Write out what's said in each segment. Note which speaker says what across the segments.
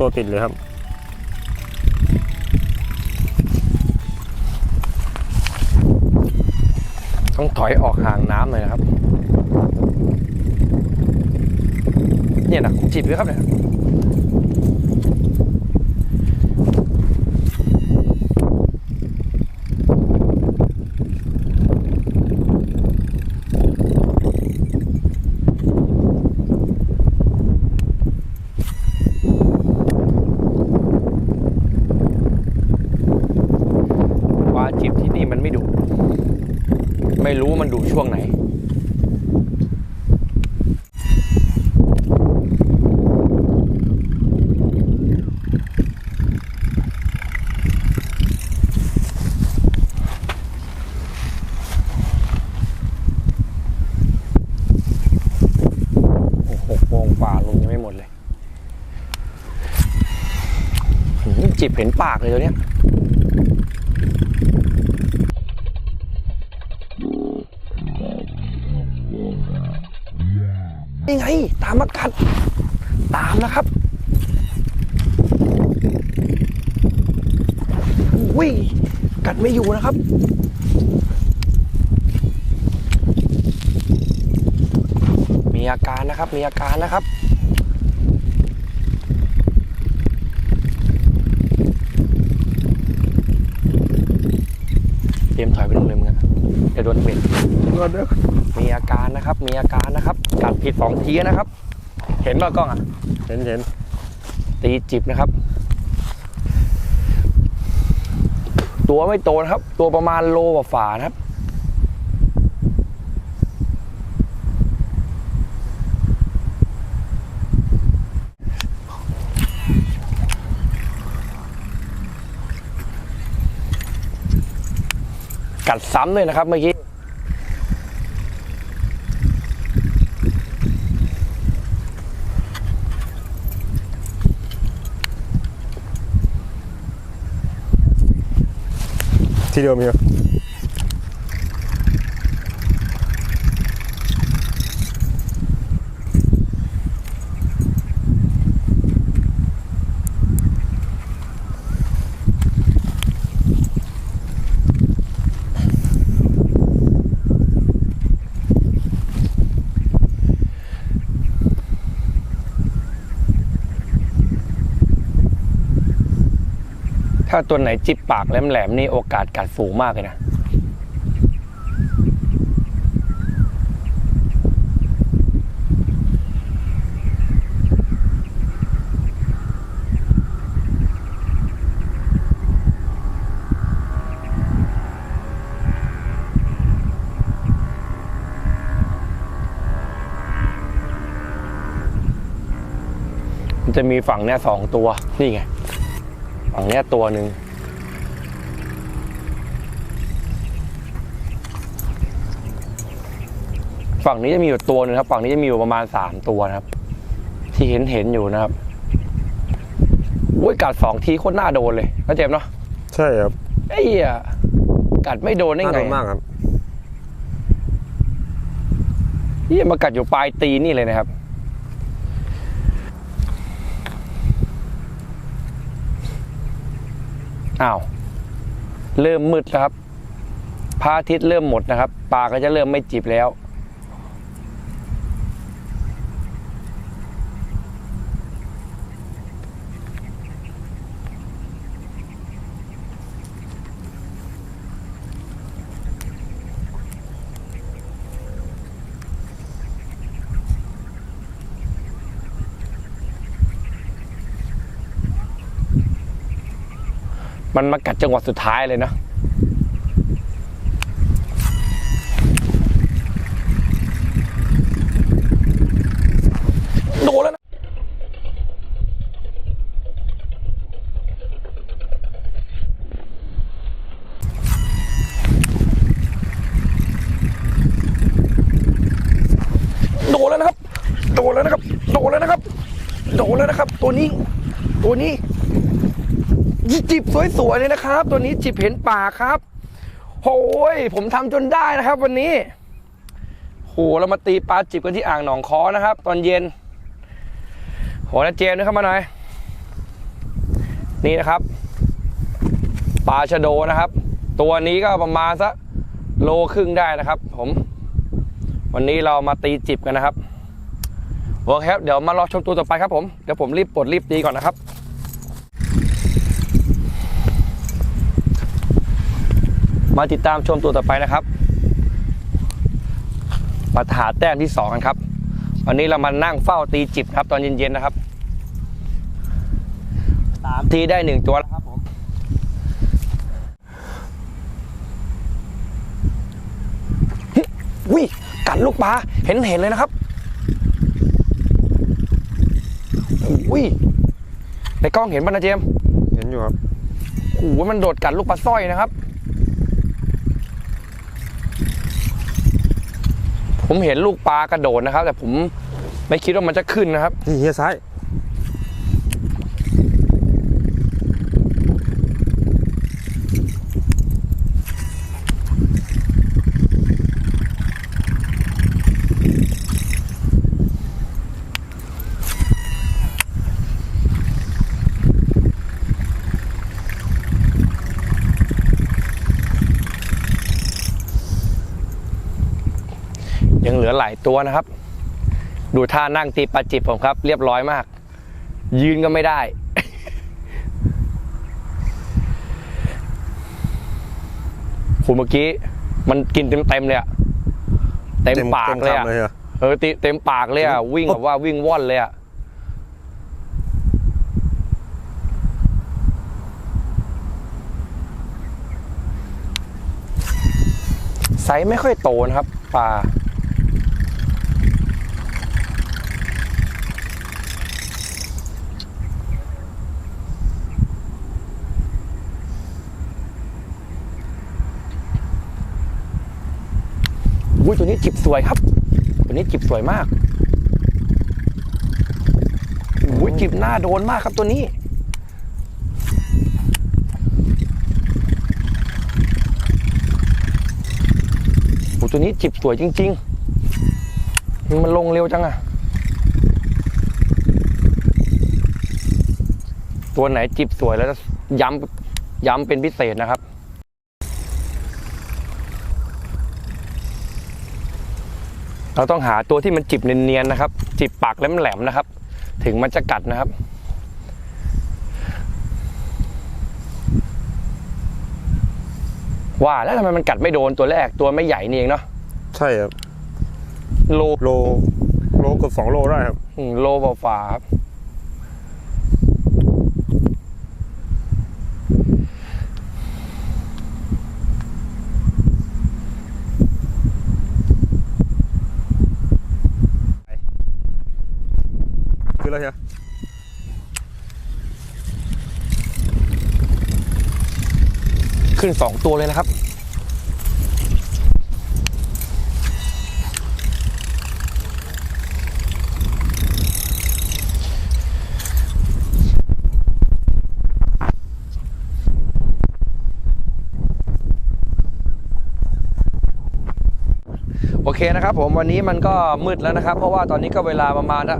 Speaker 1: ตัวติดเลยครับ
Speaker 2: ต้องถอยออกห่างน้ำเลยนะครับ เนี่ยนะจิบเลยครับเนี่ย ปลาจิบที่นี่ มันไม่ดุไม่รู้มันดุช่วงไหนโอ้โหหกโมงกว่าลงยังไม่หมดเลย จิบเห็นปากเลยตัวเนี้ย นี่ไง ตามมากัด ตามนะครับอุ้ยกัดไม่อยู่นะครับมีอาการนะครับ มีอาการนะครับ เตรียมถอยไปลงเลยมึงอะเดี๋ยวโดนเบ็ด มีอาการนะครับ มีอาการนะครับ กัดผิดสองทีนะครับ เห็นป่ะกล้องอะ
Speaker 1: เห็นเห็น
Speaker 2: ตีจิบนะครับ ตัวไม่โตนะครับ ตัวประมาณโลกว่าฝานะครับกัดซ้ำเลยนะครับเมื่อกี้
Speaker 1: ที่เถ้า
Speaker 2: ตัวไหนจิบปากแหลมๆนี่โอกาสกัดสูงมากเลยนะมันจะมีฝั่งเนี้ยสองตัว นี่ไง ฝั่งเนี้ยตัวหนึ่งฝั่งนี้จะมีอยู่ตัวหนึ่งครับ ฝั่งนี้จะมีอยู่ประมาณสามตัวนะครับ ที่เห็นเห็นอยู่นะครับโอ้ยกัดสองทีโคตรน่าโดนเลยเข้าใจเนาะ
Speaker 1: ใช่ครับ
Speaker 2: ไอ้เหี้ยกัดไม่โดนได้
Speaker 1: น่า
Speaker 2: ไง
Speaker 1: โดนมากครับ
Speaker 2: เหี้ยมากัดอยู่ปลายตีนนี่เลยนะครับ อ้าวเริ่มมืดแล้วครับพระอาทิตย์เริ่มหมดนะครับปลาก็จะเริ่มไม่จีบแล้ว มันมากัดจังหวะสุดท้ายเลยนะโดนแล้วนะโดนแล้วนะครับ โดนแล้วนะครับ โดนแล้วนะครับ โดนแล้วนะครับ ตัวนี้ ตัวนี้ จิบสวยๆเลยนะครับ ตัวนี้จิบเห็นป่าครับโอ้ยผมทำจนได้นะครับ วันนี้โหเรามาตีปลาจิบกันที่อ่างหนองคอนะครับ ตอนเย็นโหนะเจมด้วยเข้ามาหน่อยนี่นะครับปลาชะโดนะครับ ตัวนี้ก็ประมาณสักโลครึ่งได้นะครับ ผม วันนี้เรามาตีจิบกันนะครับโอเคครับเดี๋ยวมารอชมตัวต่อไปครับผม เดี๋ยวผมรีบปลดรีบตีก่อนนะครับ มาติดตามชมตัวต่อไปนะครับมาหาแต้มที่สองกันครับ วันนี้เรามานั่งเฝ้าตีจิบครับตอนเย็นๆนะครับสามทีได้หนึ่งตัวแล้วครับผมวิกัดลูกปลาเห็นเห็นเลยนะครับอุ้ยในกล้องเห็นป่ะนะเจมส์
Speaker 1: เห็นอยู่ครับ
Speaker 2: โอ้โหมันโดดกัดลูกปลาสร้อยนะครับ ผมเห็นลูกปลากระโดดนะครับ แต่ผมไม่คิดว่ามันจะขึ้นนะครับ
Speaker 1: นี่เฮียซ้าย
Speaker 2: อหลายตัวนะครับ ดูท่านั่งตีปลาจิบผมครับ เรียบร้อยมาก ยืนก็ไม่ได้ คุณเมื่อกี้ มันกินเต็มเต็มๆเลยอะเต็มปากเลยอะ
Speaker 1: ต็มคำเลยเหรอ
Speaker 2: เออติเต็มปากเลยอะวิ่งแบบว่าวิ่งว่อนเลยอะไซส์ไม่ค่อยโตนะครับปลา อุ้ยตัวนี้จิบสวยครับ ตัวนี้จิบสวยมากอุ้ยจิบหน้าโดนมากครับตัวนี้โอ้ตัวนี้จิบสวยจริง ๆ มันลงเร็วจังอะตัวไหนจิบสวยแล้วจะย้ำย้ำเป็นพิเศษนะครับ เราต้องหาตัวที่มันจิบเนียนๆนะครับ จิบปากแหลมๆนะครับ ถึงมันจะกัดนะครับ ว่าแล้วทำไมมันกัดไม่โดนตัวแรกตัวไม่ใหญ่นี่เองเนาะ
Speaker 1: ใช่ครับ
Speaker 2: โล
Speaker 1: โลโลเกือบสองโลได้ครับ
Speaker 2: อืมโลฝาๆครับ
Speaker 1: คืออะไรเฮีย
Speaker 2: ขึ้นสองตัวเลยนะครับ โอเคนะครับผมวันนี้มันก็มืดแล้วนะครับ เพราะว่าตอนนี้ก็เวลาประมาณละ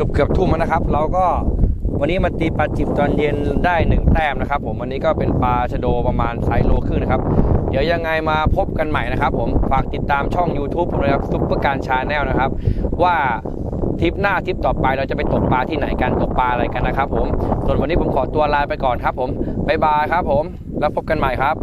Speaker 2: กือบเกือบทุ่มแล้วนะครับ เราก็วันนี้มาตีปลาจิบตอนเย็นได้หนึ่งแต้มนะครับ ผมวันนี้ก็เป็นปลาชะโดประมาณไซส์โลครึ่งนะครับเดี๋ยวยังไงมาพบกันใหม่นะครับ ผมฝากติดตามช่อง YouTube ผมเลยครับซุปเปอร์การชาแนลนะครับ ว่าทริปหน้าทริปต่อไปเราจะไปตกปลาที่ไหนกันตกปลาอะไรกันนะครับ ผมส่วนวันนี้ผมขอตัวลาไปก่อนครับ ผมบ๊ายบายครับ ผมแล้วพบกันใหม่ครับ